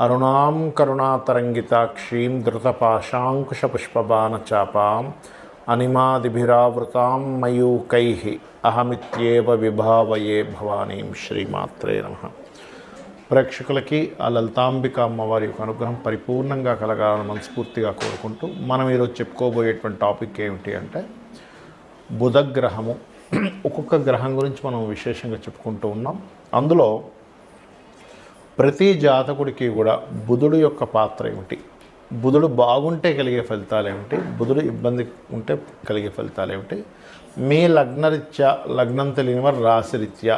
అరుణాం కరుణాతరంగితాక్షీం ధృతపాశాంకుశపుష్పబాణచాపాం అనిమాదిభిరావృతాం మయూకై అహమిత్యేవ విభావయే భవానీం శ్రీమాత్రే నమ. ప్రేక్షకులకి ఆ లలితాంబిక అమ్మవారి యొక్క అనుగ్రహం పరిపూర్ణంగా కలగాలని మనస్ఫూర్తిగా కోరుకుంటూ మనం ఈరోజు చెప్పుకోబోయేటువంటి టాపిక్ ఏమిటి అంటే బుధగ్రహము. ఒక్కొక్క గ్రహం గురించి మనం విశేషంగా చెప్పుకుంటూ ఉన్నాం. అందులో ప్రతి జాతకుడికి కూడా బుధుడు యొక్క పాత్ర ఏమిటి? బుధుడు బాగుంటే కలిగే ఫలితాలు ఏమిటి? బుధుడు ఇబ్బంది ఉంటే కలిగే ఫలితాలు ఏమిటి? మీ లగ్నరీత్యా లగ్నం తెలియని వారు రాశిరీత్యా.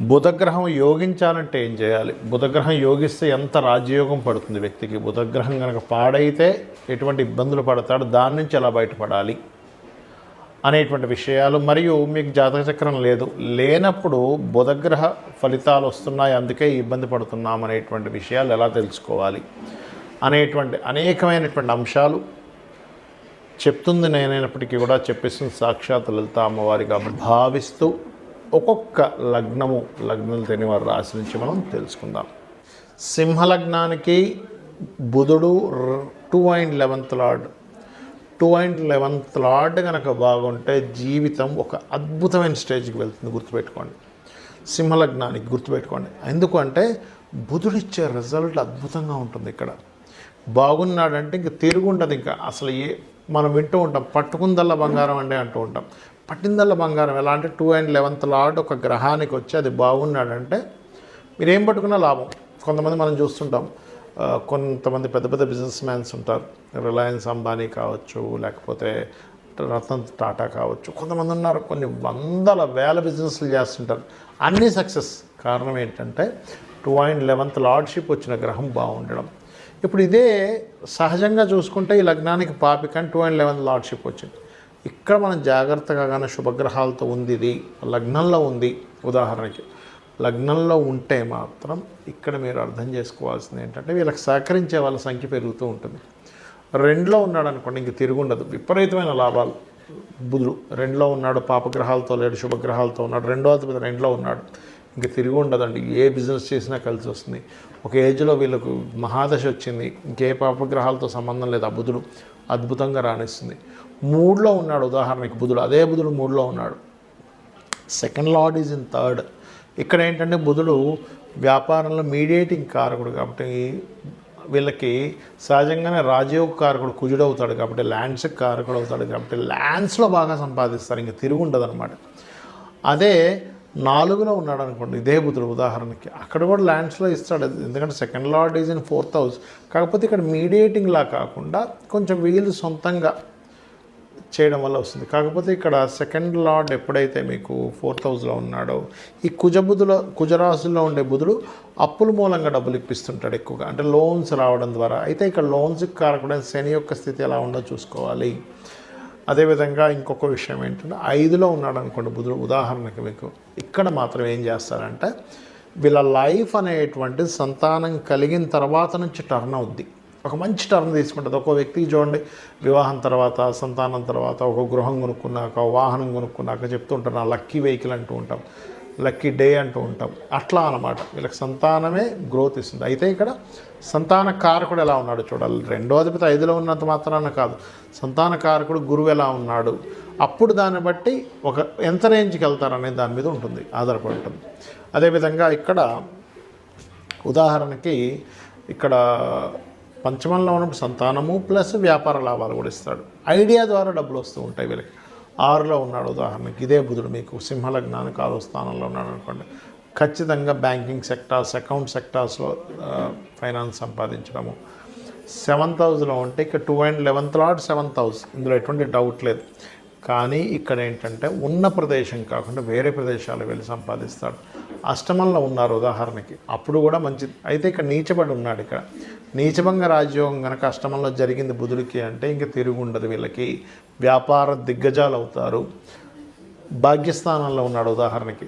బుధగ్రహం యోగించాలంటే ఏం చేయాలి? బుధగ్రహం యోగిస్తే ఎంత రాజయోగం పడుతుంది వ్యక్తికి? బుధగ్రహం కనుక పాడైతే ఎటువంటి ఇబ్బందులు పడతాడు? దాని నుంచి ఎలా బయటపడాలి? అనేటువంటి విషయాలు మరియు మీకు జాతక చక్రం లేదు. లేనప్పుడు బుధగ్రహ ఫలితాలు వస్తున్నాయి అందుకే ఇబ్బంది పడుతున్నాం అనేటువంటి విషయాలు ఎలా తెలుసుకోవాలి అనేటువంటి అనేకమైనటువంటి అంశాలు చెప్తుంది నేనైనప్పటికీ కూడా చెప్పిస్తుంది సాక్షాత్ లలిత అమ్మవారి కాబట్టి భావిస్తూ ఒక్కొక్క లగ్నము లగ్నం తెలియని వారి రాశి నుంచి మనం తెలుసుకుందాం. సింహలగ్నానికి బుధుడు two and eleventh lord two and eleventh lord కనుక బాగుంటే జీవితం ఒక అద్భుతమైన స్టేజ్కి వెళ్తుంది గుర్తుపెట్టుకోండి. సింహలగ్నానికి గుర్తుపెట్టుకోండి. ఎందుకంటే బుధుడిచ్చే రిజల్ట్ అద్భుతంగా ఉంటుంది ఇక్కడ. బాగున్నాడంటే ఇంక తిరుగుండదు ఇంకా. అసలు ఏ మనం వింటూ ఉంటాం పట్టుకుందల్ల బంగారం అండి అంటూ ఉంటాం. పట్టిందల్ల బంగారం ఎలా అంటే టూ అండ్ లెవెన్త్ లార్డ్ ఒక గ్రహానికి వచ్చి అది బాగున్నాడంటే మీరేం పట్టుకున్నా లాభం. కొంతమంది మనం చూస్తుంటాం కొంతమంది పెద్ద పెద్ద బిజినెస్ మ్యాన్స్ ఉంటారు. రిలయన్స్ అంబానీ కావచ్చు లేకపోతే రతన్ టాటా కావచ్చు. కొంతమంది ఉన్నారు కొన్ని వందల వేల బిజినెస్లు చేస్తుంటారు. అన్నీ సక్సెస్ కారణం ఏంటంటే టూ అండ్ లెవెన్త్ లార్డ్షిప్ వచ్చిన గ్రహం బాగుండడం. ఇప్పుడు ఇదే సహజంగా చూసుకుంటే ఈ లగ్నానికి పాపికని టూ అండ్ లెవెన్త్ లార్డ్షిప్ వచ్చింది. ఇక్కడ మనం జాగ్రత్తగా కానీ శుభగ్రహాలతో ఉంది ఇది లగ్నంలో ఉంది. ఉదాహరణకి లగ్నంలో ఉంటే మాత్రం ఇక్కడ మీరు అర్థం చేసుకోవాల్సింది ఏంటంటే వీళ్ళకి సహకరించే వాళ్ళ సంఖ్య పెరుగుతూ ఉంటుంది. రెండులో ఉన్నాడు అనుకోండి ఇంక తిరుగుండదు విపరీతమైన లాభాలు. బుధుడు రెండులో ఉన్నాడు పాపగ్రహాలతో లేడు శుభగ్రహాలతో ఉన్నాడు. రెండో అధిపతి రెండులో ఉన్నాడు. ఇంక తిరిగి ఉండదండి. ఏ బిజినెస్ చేసినా కలిసి వస్తుంది. ఒక ఏజ్లో వీళ్ళకు మహాదశ వచ్చింది. ఇంకే పాపగ్రహాలతో సంబంధం లేదు. ఆ బుధుడు అద్భుతంగా రాణిస్తుంది. మూడులో ఉన్నాడు ఉదాహరణకి బుధుడు. అదే బుధుడు మూడులో ఉన్నాడు. Second lord is in third. ఇక్కడ ఏంటంటే బుధుడు వ్యాపారంలో మీడియేటింగ్ కారకుడు కాబట్టి వీళ్ళకి సహజంగానే రాజయోగ కారకుడు కుజుడు అవుతాడు కాబట్టి ల్యాండ్స్ కారకుడు అవుతాడు కాబట్టి ల్యాండ్స్లో బాగా సంపాదిస్తారు. ఇంకా తిరుగుండదు అనమాట అదే నాలుగులో ఉన్నాడు అనుకోండి ఇదే బుధుడు ఉదాహరణకి. అక్కడ కూడా ల్యాండ్స్లో ఇస్తాడు. ఎందుకంటే second lord is in fourth house కాకపోతే ఇక్కడ మీడియేటింగ్లా కాకుండా కొంచెం వీళ్ళు సొంతంగా చేయడం వల్ల వస్తుంది. కాకపోతే ఇక్కడ సెకండ్ లార్డ్ ఎప్పుడైతే మీకు ఫోర్త్ హౌస్లో ఉన్నాడో ఈ కుజబుధుల కుజరాశుల్లో ఉండే బుధుడు అప్పుల మూలంగా డబ్బులు ఇప్పిస్తుంటాడు ఎక్కువగా. అంటే లోన్స్ రావడం ద్వారా. అయితే ఇక్కడ లోన్స్కి కారకుండా శని యొక్క స్థితి ఎలా ఉందో చూసుకోవాలి. అదేవిధంగా ఇంకొక విషయం ఏంటంటే ఐదులో ఉన్నాడు అనుకోండి బుధుడు. ఉదాహరణకి మీకు ఇక్కడ మాత్రం ఏం చేస్తారంటే వీళ్ళ లైఫ్ అనేటువంటి సంతానం కలిగిన తర్వాత నుంచి టర్న్ అవుద్ది. ఒక మంచి టర్న్ తీసుకుంటుంది. ఒక వ్యక్తికి చూడండి వివాహం తర్వాత సంతానం తర్వాత ఒక గృహం కొనుక్కున్నాక వాహనం కొనుక్కున్నాక చెప్తుంటారు నా లక్కీ వెహికల్ అంటూ ఉంటాం లక్కీ డే అంటూ ఉంటాం. అట్లా అనమాట వీళ్ళకి సంతానమే గ్రోత్ ఇస్తుంది. అయితే ఇక్కడ సంతాన కారకుడు ఎలా ఉన్నాడు చూడాలి. రెండో అధిపతి ఐదులో ఉన్నంత మాత్రాన కాదు. సంతాన కారకుడు గురువు ఎలా ఉన్నాడు? అప్పుడు దాన్ని బట్టి ఒక ఎంత రేంజ్కి వెళ్తారనే దాని మీద ఉంటుంది ఆధారపడి ఉంటుంది అదేవిధంగా ఇక్కడ ఉదాహరణకి ఇక్కడ పంచమంలో ఉన్నప్పుడు సంతానము ప్లస్ వ్యాపార లాభాలు కూడా ఇస్తాడు. ఐడియా ద్వారా డబ్బులు వస్తూ ఉంటాయి వీళ్ళకి. ఆరులో ఉన్నాడు ఉదాహరణకి. ఇదే బుధుడు మీకు సింహలగ్నానికి ఆరో స్థానంలో ఉన్నాడు అనుకోండి. ఖచ్చితంగా బ్యాంకింగ్ సెక్టార్స్ అకౌంట్ సెక్టార్స్లో ఫైనాన్స్ సంపాదించడము. సెవెంత్ హౌస్లో ఉంటే ఇక two and eleventh lord seventh house ఇందులో ఎటువంటి డౌట్ లేదు. కానీ ఇక్కడ ఏంటంటే ఉన్న ప్రదేశం కాకుండా వేరే ప్రదేశాలు వెళ్ళి సంపాదిస్తాడు. అష్టమంలో ఉన్నారు ఉదాహరణకి. అప్పుడు కూడా మంచిది అయితే ఇక్కడ నీచబడి ఉన్నాడు ఇక్కడ. నీచభంగ రాజ్యోగం కనుక అష్టమంలో జరిగింది బుధుడికి అంటే ఇంక తిరుగు ఉండదు వీళ్ళకి. వ్యాపార దిగ్గజాలు అవుతారు. భాగ్యస్థానంలో ఉన్నాడు ఉదాహరణకి.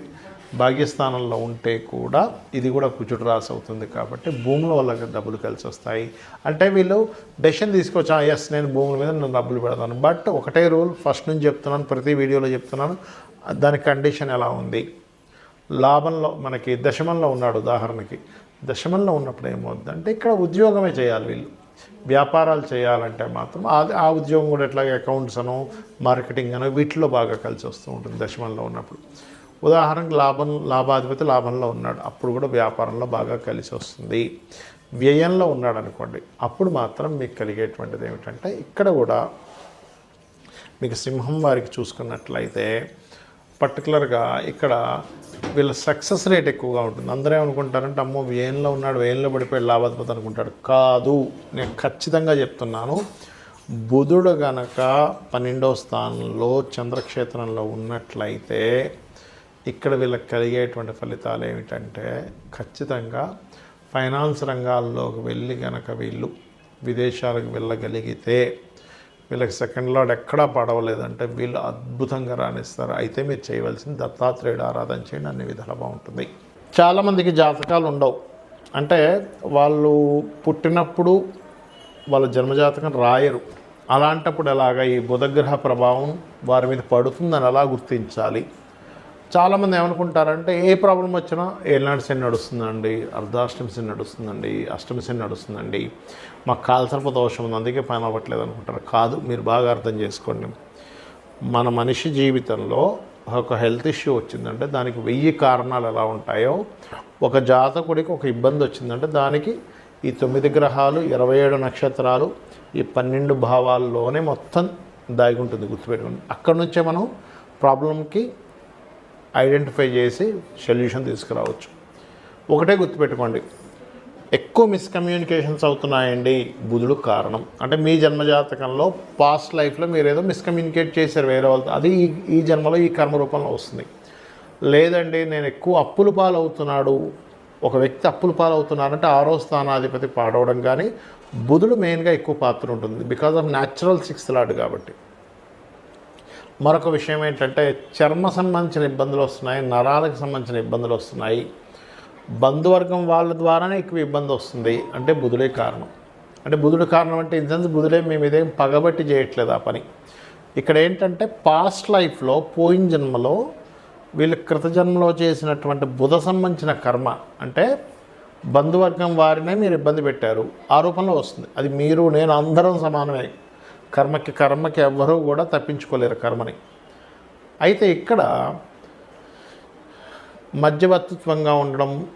భాగ్యస్థానంలో ఉంటే కూడా ఇది కూడా కుచుడు రాసి అవుతుంది కాబట్టి భూముల వల్ల డబ్బులు కలిసి వస్తాయి. అంటే వీళ్ళు డెసిషన్ తీసుకొచ్చా ఎస్ నేను భూముల మీద నేను డబ్బులు పెడతాను. బట్ ఒకటే రూల్ ఫస్ట్ నుంచి చెప్తున్నాను ప్రతి వీడియోలో చెప్తున్నాను. దాని కండిషన్ ఎలా ఉంది? లాభంలో మనకి దశమంలో ఉన్నాడు ఉదాహరణకి. దశమంలో ఉన్నప్పుడు ఏమవుద్దంటే ఇక్కడ ఉద్యోగమే చేయాలి వీళ్ళు. వ్యాపారాలు చేయాలంటే మాత్రం అది ఆ ఉద్యోగం కూడా ఎట్లాగే అకౌంట్స్ అనో మార్కెటింగ్ అనో వీటిలో బాగా కలిసి వస్తూ ఉంటుంది దశమంలో ఉన్నప్పుడు. ఉదాహరణకు లాభం లాభాధిపతి లాభంలో ఉన్నాడు. అప్పుడు కూడా వ్యాపారంలో బాగా కలిసి వస్తుంది. వ్యయంలో ఉన్నాడు అనుకోండి. అప్పుడు మాత్రం మీకు కలిగేటువంటిది ఏమిటంటే ఇక్కడ కూడా మీకు సింహం వారికి చూసుకున్నట్లయితే పర్టికులర్గా ఇక్కడ వీళ్ళ సక్సెస్ రేట్ ఎక్కువగా ఉంటుంది. అందరూ ఏమనుకుంటారంటే అమ్మో వేయంలో ఉన్నాడు వేయంలో పడిపోయి లాభాధిపతి అనుకుంటాడు. కాదు నేను ఖచ్చితంగా చెప్తున్నాను బుధుడు గనక పన్నెండవ స్థానంలో చంద్రక్షేత్రంలో ఉన్నట్లయితే ఇక్కడ వీళ్ళకి కలిగేటువంటి ఫలితాలు ఏమిటంటే ఖచ్చితంగా ఫైనాన్స్ రంగాల్లోకి వెళ్ళి గనక వీళ్ళు విదేశాలకు వెళ్ళగలిగితే వీళ్ళకి సెకండ్ లార్డ్ ఎక్కడా పడవలేదంటే వీళ్ళు అద్భుతంగా రాణిస్తారు. అయితే మీరు చేయవలసింది దత్తాత్రేయుడు ఆరాధన చేయండి అన్ని విధాలు బాగుంటుంది. చాలామందికి జాతకాలు ఉండవు. అంటే వాళ్ళు పుట్టినప్పుడు వాళ్ళ జన్మజాతకం రాయరు. అలాంటప్పుడు ఎలాగ ఈ బుధగ్రహ ప్రభావం వారి మీద పడుతుందని ఎలా గుర్తించాలి? చాలామంది ఏమనుకుంటారంటే ఏ ప్రాబ్లం వచ్చినా ఏళ్ళనాడు శని నడుస్తుందండి అర్ధాష్టమి శని నడుస్తుందండి అష్టమి శని నడుస్తుందండి. మాకు కాల్సర్ప దోషం ఉంది అందుకే పని అవ్వట్లేదు అనుకుంటారు. కాదు మీరు బాగా అర్థం చేసుకోండి. మన మనిషి జీవితంలో ఒక హెల్త్ ఇష్యూ వచ్చిందంటే దానికి వెయ్యి కారణాలు ఎలా ఉంటాయో ఒక జాతకుడికి ఒక ఇబ్బంది వచ్చిందంటే దానికి ఈ తొమ్మిది గ్రహాలు ఇరవై ఏడు నక్షత్రాలు ఈ పన్నెండు భావాల్లోనే మొత్తం దాగి ఉంటుంది గుర్తుపెట్టుకోండి. అక్కడ నుంచే మనం ప్రాబ్లంకి ఐడెంటిఫై చేసి సొల్యూషన్ తీసుకురావచ్చు. ఒకటే గుర్తుపెట్టుకోండి. ఎక్కువ మిస్కమ్యూనికేషన్స్ అవుతున్నాయండి బుధుడు కారణం. అంటే మీ జన్మజాతకంలో పాస్ట్ లైఫ్లో మీరు ఏదో మిస్కమ్యూనికేట్ చేశారు వేరే వాళ్ళతో. అది ఈ ఈ జన్మలో ఈ కర్మ రూపంలో వస్తుంది. లేదండి నేను ఎక్కువ అప్పులు పాలవుతున్నాడు. ఒక వ్యక్తి అప్పులు పాలవుతున్నారంటే ఆరో స్థానాధిపతి పాడవడం కానీ బుధుడు మెయిన్గా ఎక్కువ పాత్ర ఉంటుంది. Because of natural sixth lord కాబట్టి. మరొక విషయం ఏంటంటే చర్మ సంబంధించిన ఇబ్బందులు వస్తున్నాయి నరాలకు సంబంధించిన ఇబ్బందులు వస్తున్నాయి. బంధువర్గం వాళ్ళ ద్వారానే ఎక్కువ ఇబ్బంది వస్తుంది. అంటే బుధుడే కారణం. అంటే బుధుడు కారణం అంటే ఇన్ సెన్స్ బుధుడే మేము ఇదేం పగబట్టి చేయట్లేదు ఆ పని. ఇక్కడ ఏంటంటే పాస్ట్ లైఫ్లో పోయిన జన్మలో వీళ్ళు కృతజన్మలో చేసినటువంటి బుధ సంబంధించిన కర్మ అంటే బంధువర్గం వారినే మీరు ఇబ్బంది పెట్టారు. ఆ రూపంలో వస్తుంది. అది మీరు నేను అందరం సమానమే. కర్మకి కర్మకి ఎవ్వరూ కూడా తప్పించుకోలేరు కర్మని. అయితే ఇక్కడ మధ్యవర్తిత్వంగా ఉండడం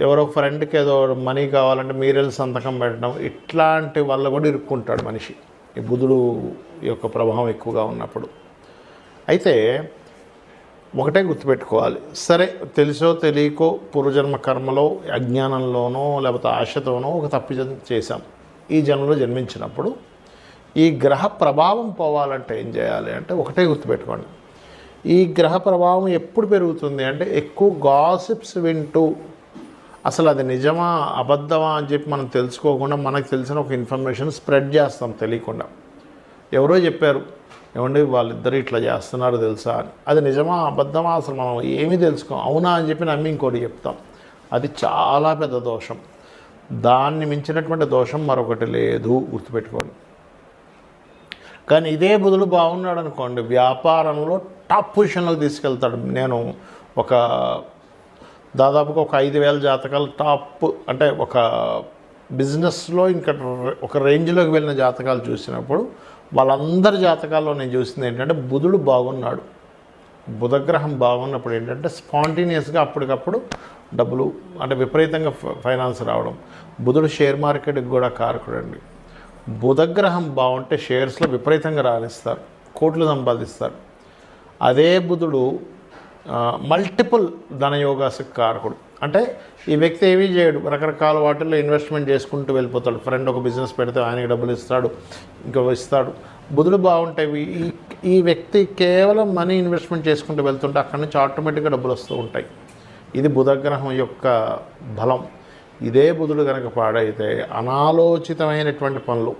ఎవరో ఫ్రెండ్కి ఏదో మనీ కావాలంటే మీరెళ్ళి సంతకం పెట్టడం ఇట్లాంటి వల్ల కూడా ఇరుక్కుంటాడు మనిషి. ఈ బుధుడు యొక్క ప్రభావం ఎక్కువగా ఉన్నప్పుడు. అయితే ఒకటే గుర్తుపెట్టుకోవాలి. సరే తెలుసో తెలియకో పూర్వజన్మ కర్మలో అజ్ఞానంలోనో లేకపోతే ఆశతోనో ఒక తప్పు చేశాం. ఈ జన్మలో జన్మించినప్పుడు ఈ గ్రహ ప్రభావం పోవాలంటే ఏం చేయాలి అంటే ఒకటే గుర్తుపెట్టుకోండి. ఈ గ్రహ ప్రభావం ఎప్పుడు పెరుగుతుంది అంటే ఎక్కువ గాసిప్స్ వింటూ అసలు అది నిజమా అబద్ధమా అని చెప్పి మనం తెలుసుకోకుండా మనకు తెలిసిన ఒక ఇన్ఫర్మేషన్ స్ప్రెడ్ చేస్తాం తెలియకుండా. ఎవరో చెప్పారు ఏమండి వాళ్ళిద్దరు ఇట్లా చేస్తున్నారు తెలుసా అని. అది నిజమా అబద్ధమా అసలు మనం ఏమీ తెలుసుకోం. అవునా అని చెప్పి నమ్మి ఇంకోటి చెప్తాం. అది చాలా పెద్ద దోషం. దాన్ని మించినటువంటి దోషం మరొకటి లేదు. గుర్తుపెట్టుకోండి. కానీ ఇదే బుధుడు బాగున్నాడు అనుకోండి వ్యాపారంలో టాప్ పొజిషన్లోకి తీసుకెళ్తాడు. నేను ఒక దాదాపుగా ఒక ఐదు వేల జాతకాలు టాప్ అంటే ఒక బిజినెస్లో ఇంకా ఒక రేంజ్లోకి వెళ్ళిన జాతకాలు చూసినప్పుడు వాళ్ళందరి జాతకాల్లో నేను చూసింది ఏంటంటే బుధుడు బాగున్నాడు. బుధగ్రహం బాగున్నప్పుడు ఏంటంటే స్పాంటేనియస్గా అప్పటికప్పుడు డబ్బులు అంటే విపరీతంగా ఫ- ఫైనాన్స్ రావడం. బుధుడు షేర్ మార్కెట్కి కూడా కారకుడు అండి బుధగ్రహం బాగుంటే షేర్స్లో విపరీతంగా రాణిస్తారు. కోట్లు సంపాదిస్తారు. అదే బుధుడు మల్టిపుల్ ధనయోగాలకు కారకుడు. అంటే ఈ వ్యక్తి ఏమీ చేయడు. రకరకాల వాటిల్లో ఇన్వెస్ట్మెంట్ చేసుకుంటూ వెళ్ళిపోతాడు. ఫ్రెండ్ ఒక బిజినెస్ పెడితే ఆయనకి డబ్బులు ఇస్తాడు. ఇంకో ఇస్తాడు. బుధుడు బాగుంటే ఈ ఈ వ్యక్తి కేవలం మనీ ఇన్వెస్ట్మెంట్ చేసుకుంటూ వెళ్తుంటే అక్కడి నుంచి ఆటోమేటిక్గా డబ్బులు వస్తూ ఉంటాయి. ఇది బుధగ్రహం యొక్క బలం. ఇదే బుధుడు కనుక పాడైతే అనాలోచితమైనటువంటి పనులు.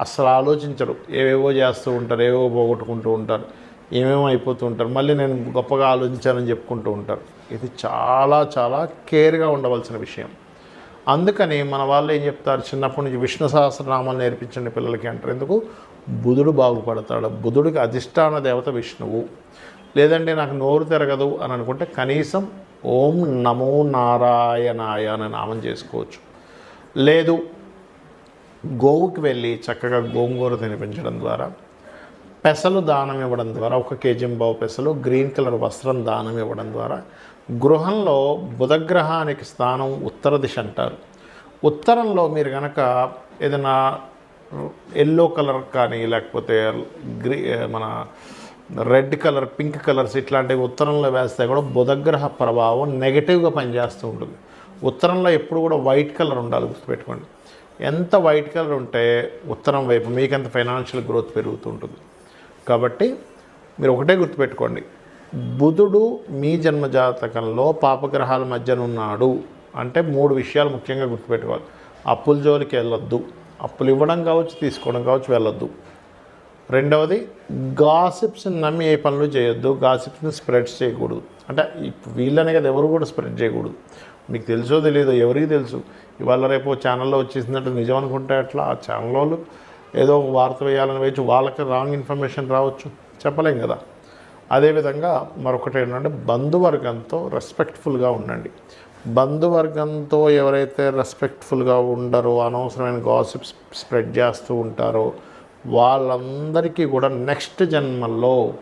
అస్సలు ఆలోచించరు. ఏవేవో చేస్తూ ఉంటారు ఏవేవో పోగొట్టుకుంటూ ఉంటారు ఏమేమో అయిపోతూ ఉంటారు. మళ్ళీ నేను గొప్పగా ఆలోచించానని చెప్పుకుంటూ ఉంటారు. ఇది చాలా చాలా కేర్గా ఉండవలసిన విషయం. అందుకని మన వాళ్ళు ఏం చెప్తారు? చిన్నప్పటి నుంచి విష్ణు సహస్రనామాలు నేర్పించండి పిల్లలకి అంటారు. ఎందుకు? బుధుడు బాగుపడతాడు. బుధుడికి అధిష్టాన దేవత విష్ణువు. లేదంటే నాకు నోరు తిరగదు అని అనుకుంటే కనీసం ఓం నమో నారాయణాయ అని నామం చేసుకోవచ్చు. లేదు గోవుకి వెళ్ళి చక్కగా గోంగూర తినిపించడం ద్వారా పెసలు దానం ఇవ్వడం ద్వారా ఒక కేజీ బావు పెసలు గ్రీన్ కలర్ వస్త్రం దానం ఇవ్వడం ద్వారా గృహంలో బుధగ్రహానికి స్థానం ఉత్తర దిశ అంటారు. ఉత్తరంలో మీరు కనుక ఏదైనా ఎల్లో కలర్ కానీ లేకపోతే గ్రీ మన రెడ్ కలర్ పింక్ కలర్స్ ఇట్లాంటివి ఉత్తరంలో వేస్తే కూడా బుధగ్రహ ప్రభావం నెగటివ్గా పనిచేస్తూ ఉంటుంది. ఉత్తరంలో ఎప్పుడు కూడా వైట్ కలర్ ఉండాలి గుర్తుపెట్టుకోండి. ఎంత వైట్ కలర్ ఉంటే ఉత్తరం వైపు మీకెంత ఫైనాన్షియల్ గ్రోత్ పెరుగుతూ ఉంటుంది. కాబట్టి మీరు ఒకటే గుర్తుపెట్టుకోండి. బుధుడు మీ జన్మ జాతకంలో పాపగ్రహాల మధ్యన ఉన్నాడు. అంటే మూడు విషయాలు ముఖ్యంగా గుర్తుపెట్టుకోవాలి. అప్పుల జోలికి వెళ్ళొద్దు. అప్పులు ఇవ్వడం కావచ్చు తీసుకోవడం కావచ్చు వెళ్ళొద్దు. రెండవది గాసిప్స్ని నమ్మి ఏ పనులు చేయొద్దు గాసిప్స్ని స్ప్రెడ్ చేయకూడదు. అంటే ఇప్పు- వీళ్ళనే కదా ఎవరు కూడా స్ప్రెడ్ చేయకూడదు. మీకు తెలుసో తెలియదో ఎవరికి తెలుసు? ఇవాళ రేపు ఛానల్లో వచ్చేసిందంటే నిజం అనుకుంటే అట్లా ఆ ఛానల్ వాళ్ళు ఏదో ఒక వార్త వేయాలని వేయచ్చు వాళ్ళకి రాంగ్ ఇన్ఫర్మేషన్ రావచ్చు. చెప్పలేం కదా. అదేవిధంగా మరొకటి ఏంటంటే బంధువర్గంతో రెస్పెక్ట్ఫుల్గా ఉండండి. బంధువర్గంతో ఎవరైతే రెస్పెక్ట్ఫుల్గా ఉండరో అనవసరమైన గాసిప్స్ స్ప్రెడ్ చేస్తూ ఉంటారో వాళ్ళందరికీ కూడా నెక్స్ట్ జన్మల్లో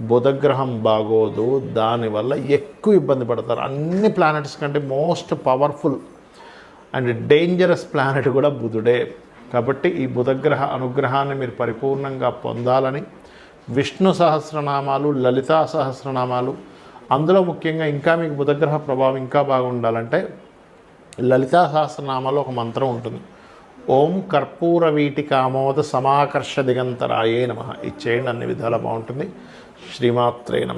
బుధగ్రహం బాగోదు. దానివల్ల ఎక్కువ ఇబ్బంది పడతారు. అన్ని ప్లానెట్స్ కంటే most powerful and dangerous planet కూడా బుధుడే. కాబట్టి ఈ బుధగ్రహ అనుగ్రహాన్ని మీరు పరిపూర్ణంగా పొందాలని విష్ణు సహస్రనామాలు లలితా సహస్రనామాలు అందులో ముఖ్యంగా ఇంకా మీకు బుధగ్రహ ప్రభావం ఇంకా బాగుండాలంటే లలితా సహస్రనామాలో ఒక మంత్రం ఉంటుంది. ఓం కర్పూర వీటి కామోద సమాకర్ష దిగంతరాయే నమ. ఇచ్చేయండి అన్ని విధాలు బాగుంటుంది. శ్రీమాత్రే నమ.